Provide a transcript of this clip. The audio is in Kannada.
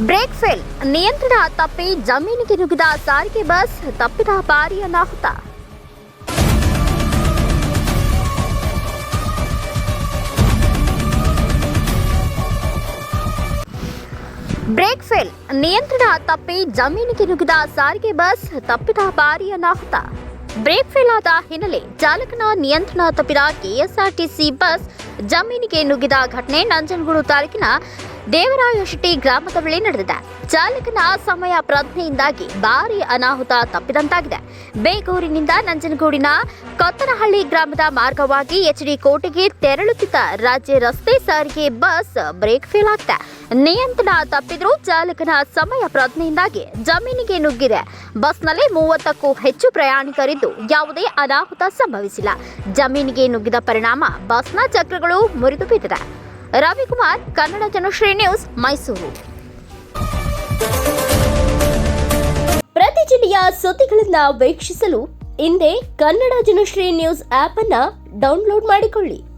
ಬ್ರೇಕ್ ಫೇಲ್ ನಿಯಂತ್ರಣ ತಪ್ಪಿ ಜಮೀನಿಗೆ ನುಗ್ಗಿದ ಸಾರಿಗೆ ಬಸ್ ತಪ್ಪಿದ ಭಾರಿ ಅನಾಹುತ ಬ್ರೇಕ್ ಫೇಲ್ ನಿಯಂತ್ರಣ ತಪ್ಪಿ ಜಮೀನಿಗೆ ನುಗ್ಗಿದ ಸಾರಿಗೆ ಬಸ್ ತಪ್ಪಿದ ಭಾರಿ ಅನಾಹುತ ಬ್ರೇಕ್ ಫೇಲ್ ಆದ ಹಿನ್ನೆಲೆ ಚಾಲಕನ ನಿಯಂತ್ರಣ ತಪ್ಪಿದ ಕೆಎಸ್ಆರ್ಟಿಸಿ ಬಸ್ ಜಮೀನಿಗೆ ನುಗ್ಗಿದ ಘಟನೆ ನಂಜನಗೂಡು ತಾಲೂಕಿನ ದೇವರಾಯಶೆಟ್ಟಿ ಗ್ರಾಮದ ಬಳಿ ನಡೆದಿದೆ. ಚಾಲಕನ ಸಮಯ ಪ್ರಜ್ಞೆಯಿಂದಾಗಿ ಭಾರಿ ಅನಾಹುತ ತಪ್ಪಿದಂತಾಗಿದೆ. ಬೇಗೂರಿನಿಂದ ನಂಜನಗೂಡಿನ ಕೊತ್ತನಹಳ್ಳಿ ಗ್ರಾಮದ ಮಾರ್ಗವಾಗಿ ಎಚ್ಡಿ ಕೋಟೆಗೆ ತೆರಳುತ್ತಿದ್ದ ರಾಜ್ಯ ರಸ್ತೆ ಸಾರಿಗೆ ಬಸ್ ಬ್ರೇಕ್ ಫೇಲ್ ಆಗಿದೆ. ನಿಯಂತ್ರಣ ತಪ್ಪಿದ್ರೂ ಚಾಲಕನ ಸಮಯ ಪ್ರಜ್ಞೆಯಿಂದಾಗಿ ಜಮೀನಿಗೆ ನುಗ್ಗಿದೆ. ಬಸ್ನಲ್ಲಿ ಮೂವತ್ತಕ್ಕೂ ಹೆಚ್ಚು ಪ್ರಯಾಣಿಕರಿದ್ದು ಯಾವುದೇ ಅನಾಹುತ ಸಂಭವಿಸಿಲ್ಲ. ಜಮೀನಿಗೆ ನುಗ್ಗಿದ ಪರಿಣಾಮ ಬಸ್ನ ಚಕ್ರಗಳು ಮುರಿದು ಬಿದ್ದಿದೆ ರವಿಕುಮಾರ್, ಕನ್ನಡ ಜನಶ್ರೀ ನ್ಯೂಸ್, ಮೈಸೂರು. ಪ್ರತಿ ಜಿಲ್ಲೆಯ ಸುದ್ದಿಗಳನ್ನ ವೀಕ್ಷಿಸಲು ಇಂದೇ ಕನ್ನಡ ಜನಶ್ರೀ ನ್ಯೂಸ್ ಆಪ್ ಅನ್ನ ಡೌನ್ಲೋಡ್ ಮಾಡಿಕೊಳ್ಳಿ.